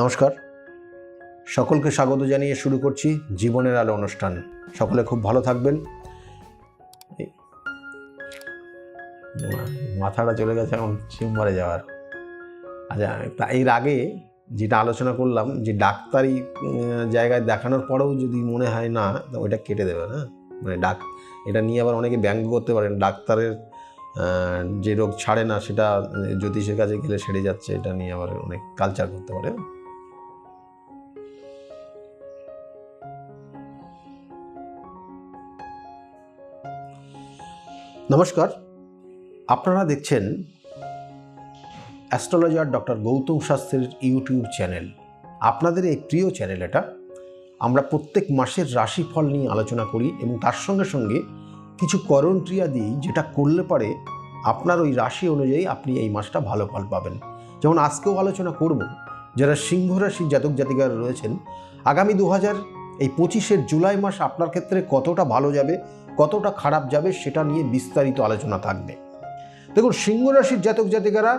নমস্কার। সকলকে স্বাগত জানিয়ে শুরু করছি জীবনের আলো অনুষ্ঠান। সকলে খুব ভালো থাকবেন। মাথাটা চলে গেছে এখন চেম্বারে যাওয়ার। আচ্ছা এর আগে যেটা আলোচনা করলাম যে ডাক্তারি জায়গায় দেখানোর পরেও যদি মনে হয় না ওইটা কেটে দেবে না মানে ডাক, এটা নিয়ে আবার অনেকে ব্যঙ্গ করতে পারেন। ডাক্তারের যে রোগ ছাড়ে না, সেটা জ্যোতিষের কাছে গেলে সেরে যাচ্ছে, এটা নিয়ে আবার অনেক কালচার করতে পারে নমস্কার। আপনারা দেখছেন অ্যাস্ট্রোলজার ডক্টর গৌতম শাস্ত্রীর ইউটিউব চ্যানেল। আপনাদের এই প্রিয় চ্যানেল এটা। আমরা প্রত্যেক মাসের রাশিফল নিয়ে আলোচনা করি এবং তার সঙ্গে সঙ্গে কিছু করণ ক্রিয়া দিই যেটা করলে পারে আপনার ওই রাশি অনুযায়ী আপনি এই মাসটা ভালো ফল পাবেন। যেমন আজকেও আলোচনা করব যারা সিংহ রাশির জাতক জাতিকারা রয়েছেন, আগামী দু হাজার এই পঁচিশের জুলাই মাস আপনার ক্ষেত্রে কতটা ভালো যাবে কতটা খারাপ যাবে সেটা নিয়ে বিস্তারিত আলোচনা থাকবে। দেখুন, সিংহ রাশির জাতক জাতিকারা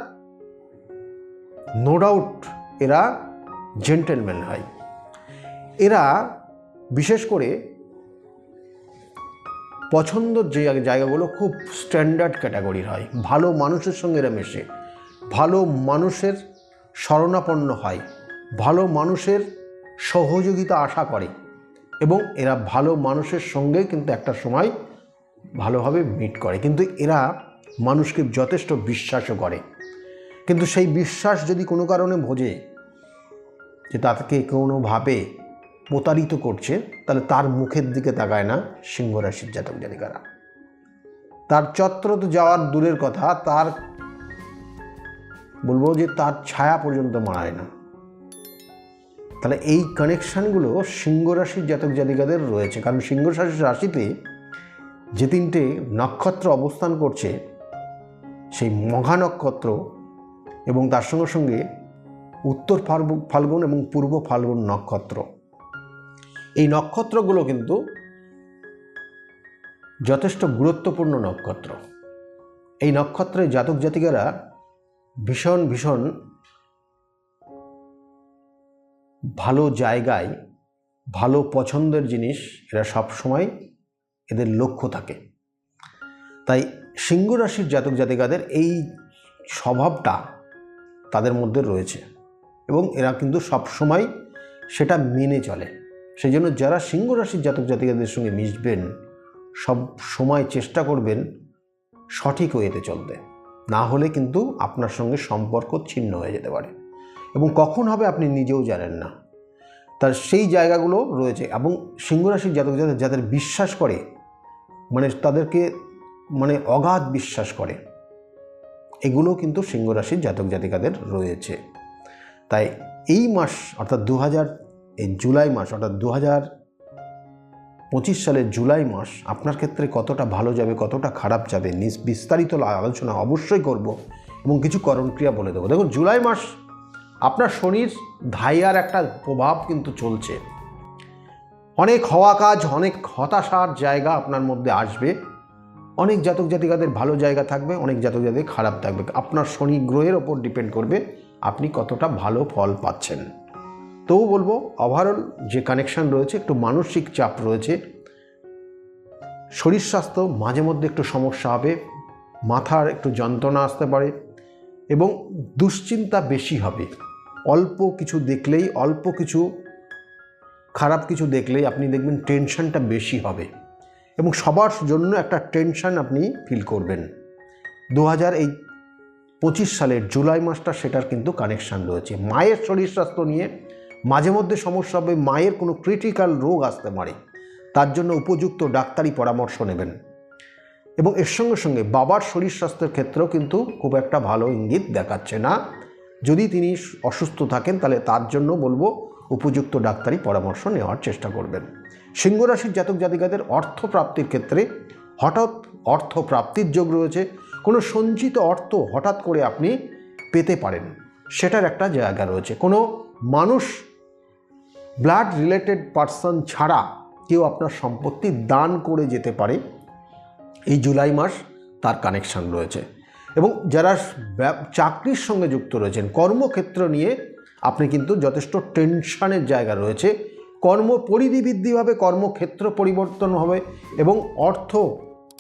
নো ডাউট এরা জেন্টেলম্যান হয়। এরা বিশেষ করে পছন্দের যে জায়গাগুলো খুব স্ট্যান্ডার্ড ক্যাটাগরির হয়। ভালো মানুষের সঙ্গে এরা মেশে। ভালো মানুষের শরণাপন্ন হয়। ভালো মানুষের সহযোগিতা আশা করে। এবং এরা ভালো মানুষের সঙ্গে কিন্তু একটা সময় ভালোভাবে মিট করে। কিন্তু এরা মানুষকে যথেষ্ট বিশ্বাসও করে। কিন্তু সেই বিশ্বাস যদি কোনো কারণে বোঝে যে তাকে কোনোভাবে প্রতারিত করছে, তাহলে তার মুখের দিকে তাকায় না সিংহ রাশির জাতক জাতিকারা। তার চত্র তো যাওয়ার দূরের কথা, তার বলব যে তার ছায়া পর্যন্ত মারায় না। তাহলে এই কানেকশানগুলো সিংহ রাশির জাতক জাতিকাদের রয়েছে। কারণ সিংহ রাশির রাশিতে যে তিনটে নক্ষত্র অবস্থান করছে, সেই মঘা নক্ষত্র এবং তার সঙ্গে সঙ্গে উত্তর ফাল্গুন এবং পূর্ব ফাল্গুন নক্ষত্র। এই নক্ষত্রগুলো কিন্তু যথেষ্ট গুরুত্বপূর্ণ নক্ষত্র। এই নক্ষত্রের জাতক জাতিকারা ভীষণ ভীষণ ভালো জায়গায় ভালো পছন্দের জিনিস এরা সব সময় এদের লক্ষ্য থাকে। তাই সিংহ রাশির জাতক জাতিকাদের এই স্বভাবটা তাদের মধ্যে রয়েছে এবং এরা কিন্তু সব সময় সেটা মেনে চলে। সেই জন্য যারা সিংহ রাশির জাতক জাতিকাদের সঙ্গে মিশবেন, সব সময় চেষ্টা করবেন সঠিক ওয়েতে চলতে। না হলে কিন্তু আপনার সঙ্গে সম্পর্ক ছিন্ন হয়ে যেতে পারে। এবং কখন হবে আপনি নিজেও জানেন না। তার সেই জায়গাগুলো রয়েছে এবং সিংহ রাশির জাতক জাতক যাদের বিশ্বাস করে মানে তাদেরকে মানে অগাধ বিশ্বাস করে, এগুলো কিন্তু সিংহ রাশির জাতক জাতিকাদের রয়েছে। তাই এই মাস অর্থাৎ দু হাজার এই জুলাই মাস অর্থাৎ দু পঁচিশ সালের জুলাই মাস আপনার ক্ষেত্রে কতটা ভালো যাবে, কতটা খারাপ যাবে, নিস, বিস্তারিত আলোচনা অবশ্যই করব এবং কিছু করণক্রিয়া বলে দেবো। দেখুন, জুলাই মাস আপনার শনির ধাইয়ার একটা প্রভাব কিন্তু চলছে। অনেক হওয়া কাজ, অনেক হতাশার জায়গা আপনার মধ্যে আসবে। অনেক জাতক জাতিকাদের ভালো জায়গা থাকবে, অনেক জাতক জাতিক খারাপ থাকবে। আপনার শনি গ্রহের ওপর ডিপেন্ড করবে আপনি কতটা ভালো ফল পাচ্ছেন। তবু বলব ওভারঅল যে কানেকশান রয়েছে, একটু মানসিক চাপ রয়েছে। শরীর স্বাস্থ্য মাঝে মধ্যে একটু সমস্যা হবে, মাথার একটু যন্ত্রণা আসতে পারে এবং দুশ্চিন্তা বেশি হবে। অল্প কিছু দেখলেই, অল্প কিছু খারাপ কিছু দেখলেই আপনি দেখবেন টেনশনটা বেশি হবে এবং সবার জন্য একটা টেনশন আপনি ফিল করবেন। দু হাজার এই পঁচিশ সালের জুলাই মাসটা সেটার কিন্তু কানেকশান রয়েছে। মায়ের শরীর স্বাস্থ্য নিয়ে মাঝে মধ্যে সমস্যা হবে, মায়ের কোনো ক্রিটিক্যাল রোগ আসতে পারে, তার জন্য উপযুক্ত ডাক্তারি পরামর্শ নেবেন। এবং এর সঙ্গে সঙ্গে বাবার শরীর স্বাস্থ্যের ক্ষেত্রেও কিন্তু খুব একটা ভালো ইঙ্গিত দেখাচ্ছে না। যদি তিনি অসুস্থ থাকেন, তাহলে তার জন্য বলব উপযুক্ত ডাক্তারি পরামর্শ নেওয়ার চেষ্টা করবেন। সিংহ রাশির জাতক জাতিকাদের অর্থ প্রাপ্তির ক্ষেত্রে হঠাৎ অর্থ প্রাপ্তির যোগ রয়েছে। কোনো সঞ্চিত অর্থ হঠাৎ করে আপনি পেতে পারেন, সেটার একটা জায়গা রয়েছে। কোনো মানুষ ব্লাড রিলেটেড পার্সন ছাড়া কেউ আপনার সম্পত্তি দান করে যেতে পারে। এই জুলাই মাস তার কানেকশান রয়েছে। এবং যারা চাকরির সঙ্গে যুক্ত রয়েছেন, কর্মক্ষেত্র নিয়ে আপনি কিন্তু যথেষ্ট টেনশনের জায়গা রয়েছে। কর্ম পরিধি কর্মক্ষেত্র পরিবর্তন হবে এবং অর্থ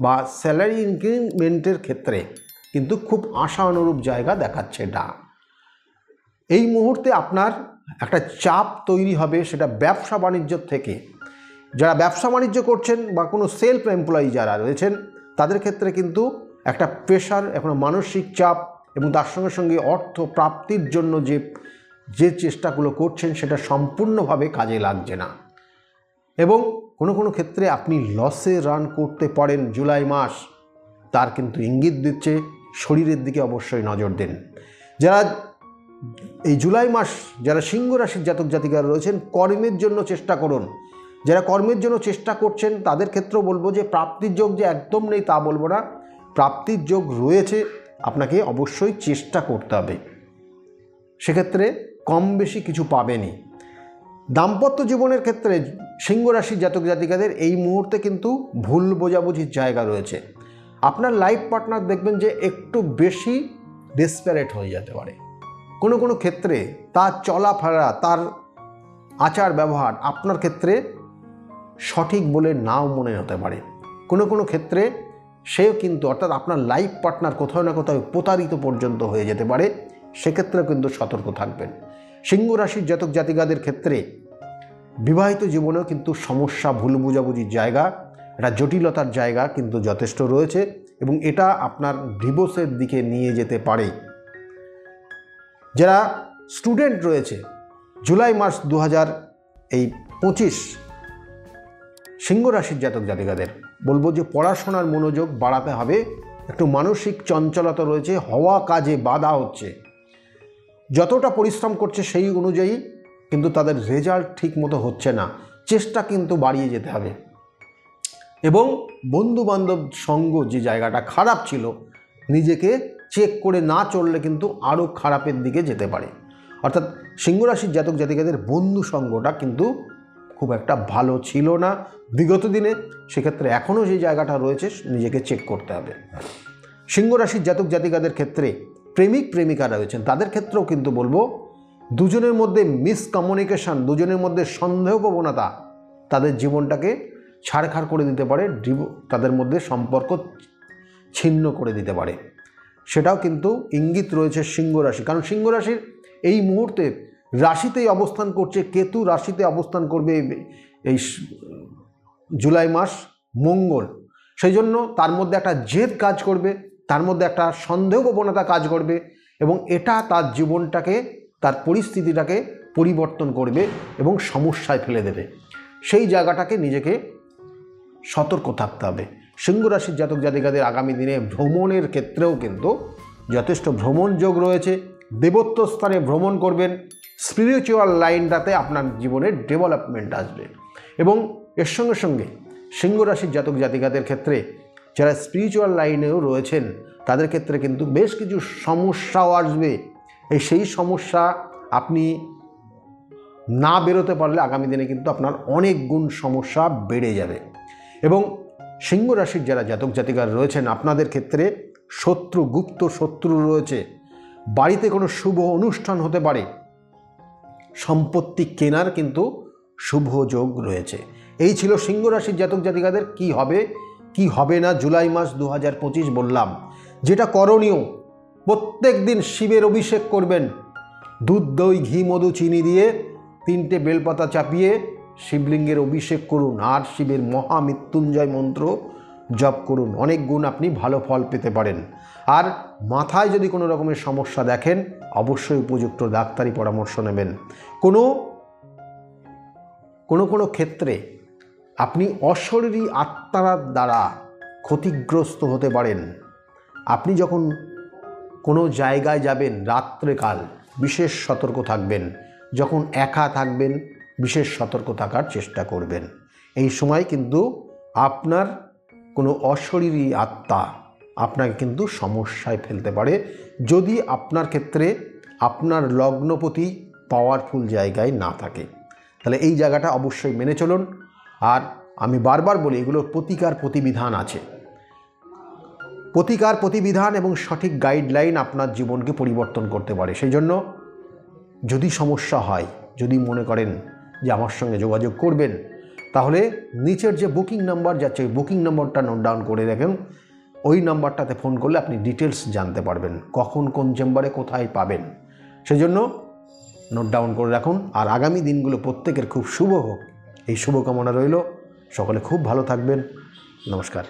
বা স্যালারি ইনক্রিমেন্টের ক্ষেত্রে কিন্তু খুব আশা অনুরূপ জায়গা দেখাচ্ছে এটা এই মুহূর্তে আপনার একটা চাপ তৈরি হবে সেটা ব্যবসা বাণিজ্য থেকে। যারা ব্যবসা বাণিজ্য করছেন বা কোনো সেলফ এমপ্লয়ি যারা রয়েছেন, তাদের ক্ষেত্রে কিন্তু একটা প্রেশার এখন মানসিক চাপ এবং তার সঙ্গে সঙ্গে অর্থ প্রাপ্তির জন্য যে যে চেষ্টাগুলো করছেন সেটা সম্পূর্ণভাবে কাজে লাগছে না। এবং কোনো কোনো ক্ষেত্রে আপনি লসে রান করতে পারেন জুলাই মাস, তার কিন্তু ইঙ্গিত দিচ্ছে শরীরের দিকে অবশ্যই নজর দিন। যারা এই জুলাই মাস, যারা সিংহ রাশির জাতক জাতিকারা রয়েছেন, কর্মের জন্য চেষ্টা করুন। যারা কর্মের জন্য চেষ্টা করছেন, তাদের ক্ষেত্রেও বলব যে, প্রাপ্তির যোগ যে একদম নেই তা বলব না। প্রাপ্তির যোগ রয়েছে, আপনাকে অবশ্যই চেষ্টা করতে হবে। সেক্ষেত্রে কম বেশি কিছু পাবেনই। দাম্পত্য জীবনের ক্ষেত্রে সিংহ রাশির জাতক জাতিকাদের এই মুহূর্তে কিন্তু ভুল বোঝাবুঝির জায়গা রয়েছে। আপনার লাইফ পার্টনার দেখবেন যে একটু বেশি ডেসপারেট হয়ে যেতে পারে। কোনো কোনো ক্ষেত্রে তার চলাফেরা, তার আচার ব্যবহার আপনার ক্ষেত্রে সঠিক বলে নাও মনে হতে পারে। কোনো কোনো ক্ষেত্রে সেও কিন্তু অর্থাৎ আপনার লাইফ পার্টনার কোথাও না কোথাও প্রতারিত পর্যন্ত হয়ে যেতে পারে, সেক্ষেত্রেও কিন্তু সতর্ক থাকবেন। সিংহ রাশির জাতক জাতিকাদের ক্ষেত্রে বিবাহিত জীবনেও কিন্তু সমস্যা, ভুল বুঝাবুঝির জায়গা, একটা জটিলতার জায়গা কিন্তু যথেষ্ট রয়েছে এবং এটা আপনার ডিভোর্সের দিকে নিয়ে যেতে পারে। যারা স্টুডেন্ট রয়েছে, জুলাই মাস দু এই পঁচিশ সিংহ রাশির জাতক জাতিকাদের বলব যে পড়াশোনার মনোযোগ বাড়াতে হবে। একটু মানসিক চঞ্চলতা রয়েছে, হওয়া কাজে বাধা হচ্ছে। যতটা পরিশ্রম করছে সেই অনুযায়ী কিন্তু তাদের রেজাল্ট ঠিক মতো হচ্ছে না। চেষ্টা কিন্তু বাড়িয়ে যেতে হবে। এবং বন্ধু বান্ধব সঙ্গ যে জায়গাটা খারাপ ছিল, নিজেকে চেক করে না চললে কিন্তু আরও খারাপের দিকে যেতে পারে। অর্থাৎ সিংহরাশির জাতক জাতিকাদের বন্ধু সঙ্গটা কিন্তু খুব একটা ভালো ছিল না। বিগত দিনে সেক্ষেত্রে এখনও যে জায়গাটা রয়েছে, নিজেকে চেক করতে হবে। সিংহরাশির জাতক জাতিকাদের ক্ষেত্রে প্রেমিক প্রেমিকা রয়েছেন, তাদের ক্ষেত্রেও কিন্তু বলব, দুজনের মধ্যে মিসকমিউনিকেশন দুজনের মধ্যে সন্দেহ প্রবণতা তাদের জীবনটাকে ছাড়খাড় করে দিতে পারে তাদের মধ্যে সম্পর্ক ছিন্ন করে দিতে পারে। সেটাও কিন্তু ইঙ্গিত রয়েছে সিংহ রাশি, কারণ সিংহ রাশির এই মুহূর্তে রাশিতেই অবস্থান করছে, কেতু রাশিতে অবস্থান করবে এই- জুলাই মাস মঙ্গল। সেই জন্য তার মধ্যে একটা জেদ কাজ করবে, তার মধ্যে একটা সন্দেহ প্রবণতা কাজ করবে এবং এটা তার জীবনটাকে, তার পরিস্থিতিটাকে পরিবর্তন করবে এবং সমস্যায় ফেলে দেবে। সেই জায়গাটাকে নিজেকে সতর্ক থাকতে হবে। সিংহ রাশির জাতক জাতিকাদের আগামী দিনে ভ্রমণের ক্ষেত্রেও কিন্তু যথেষ্ট ভ্রমণ যোগ রয়েছে। দেবত্ব স্থানে ভ্রমণ করবেন। স্পিরিচুয়াল লাইনটাতে আপনার জীবনের ডেভেলপমেন্ট আসবে এবং এর সঙ্গে সঙ্গে সিংহ রাশির জাতক জাতিকাদের ক্ষেত্রে যারা স্পিরিচুয়াল লাইনেও রয়েছেন, তাদের ক্ষেত্রে কিন্তু বেশ কিছু সমস্যাও আসবে। এই সেই সমস্যা আপনি না বেরোতে পারলে আগামী দিনে কিন্তু আপনার অনেক গুণ সমস্যা বেড়ে যাবে। এবং সিংহ রাশির যারা জাতক জাতিকার রয়েছেন, আপনাদের ক্ষেত্রে শত্রু, গুপ্ত শত্রু রয়েছে। বাড়িতে কোনো শুভ অনুষ্ঠান হতে পারে। সম্পত্তি কেনার কিন্তু শুভ যোগ রয়েছে। এই ছিল সিংহ রাশির জাতক জাতিকাদের কি হবে? কি হবে না? জুলাই মাস দু হাজার পঁচিশ বললাম। যেটা করণীয়, প্রত্যেক দিন শিবের অভিষেক করবেন। দুধ, দই, ঘি, মধু, চিনি দিয়ে তিনটে বেলপাতা চাপিয়ে শিবলিঙ্গের অভিষেক করুন আর শিবের মহামৃত্যুঞ্জয় মন্ত্র জপ করুন। অনেক গুণ আপনি ভালো ফল পেতে পারেন। আর মাথায় যদি কোনো রকমের সমস্যা দেখেন, অবশ্যই উপযুক্ত ডাক্তারি পরামর্শ নেবেন। কোনো কোনো কোনো ক্ষেত্রে আপনি অশরীরী আত্মার দ্বারা ক্ষতিগ্রস্ত হতে পারেন। আপনি যখন কোনো জায়গায় যাবেন রাত্রেকাল বিশেষ সতর্ক থাকবেন। যখন একা থাকবেন, বিশেষ সতর্ক থাকার চেষ্টা করবেন। এই সময় কিন্তু আপনার কোনো অশরীরী আত্মা আপনাকে কিন্তু সমস্যায় ফেলতে পারে। যদি আপনার ক্ষেত্রে আপনার লগ্নপতি পাওয়ারফুল জায়গায় না থাকে, তাহলে এই জায়গাটা অবশ্যই মেনে চলুন। আর আমি বারবার বলি এগুলোর প্রতিকার প্রতিবিধান আছে। প্রতিকার প্রতিবিধান এবং সঠিক গাইডলাইন আপনার জীবনকে পরিবর্তন করতে পারে। সেই জন্য যদি সমস্যা হয়, যদি মনে করেন যে আমার সঙ্গে যোগাযোগ করবেন, তাহলে নিচের যে বুকিং নাম্বার যাচ্ছে, ওই বুকিং নাম্বারটা নোট ডাউন করে রাখুন। ওই নাম্বারটাতে ফোন করলে আপনি ডিটেলস জানতে পারবেন, কখন কোন চেম্বারে কোথায় পাবেন। সেজন্য নোট ডাউন করে রাখুন। আর আগামী দিনগুলো প্রত্যেকের খুব শুভ হোক। এই শুভকামনা রইল। সকলে খুব ভালো থাকবেন। নমস্কার।